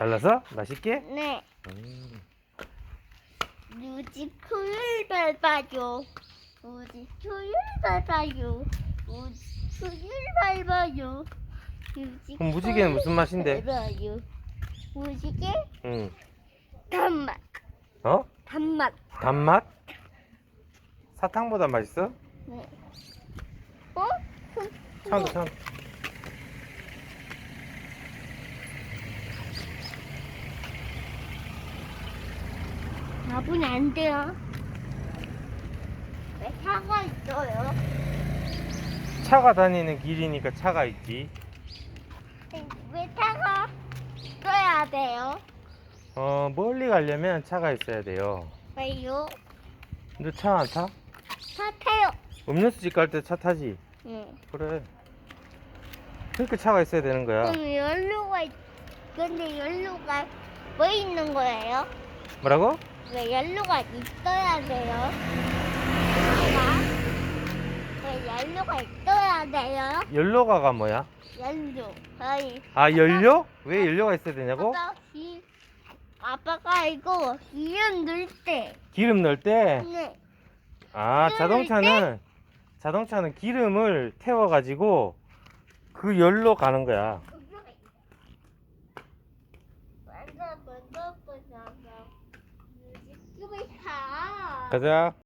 잘라서 맛있게? 네. 음. 무지 토요일 밟아요. 무지 토요일 밟아요. 무지 토요일 밟아요. 그럼 무지개는 무슨 맛인데? 밟아요. 무지개 응. 단맛. 어? 단맛. 단맛? 사탕보다 맛있어? 네. 어? 찬, 찬. 밥은 안 돼요. 왜 차가 있어요? 차가 다니는 길이니까 차가 있지. 왜 차가 있어야 돼요? 어, 멀리 가려면 차가 있어야 돼요. 왜요? 너차안 타? 차 타요. 음료수집 갈 때 차 타지? 응. 그래. 그러니까 차가 있어야 되는 거야. 그럼 연료가 있... 근데 연료가 왜 있는 거예요? 뭐라고? 왜 연료가 있어야 돼요? 차가? 왜 연료가 있어야 돼요? 연료가가 뭐야? 연료. 아이. 아, 연료? 왜 연료가 있어야 되냐고? 아빠 기 아빠가 이거 기름 넣을 때. 기름 넣을 때? 네. 아, 기름 자동차는, 자동차는 기름을 태워가지고 그 열로 가는 거야. 먼저 먼저 먼저. 干没卡。啊。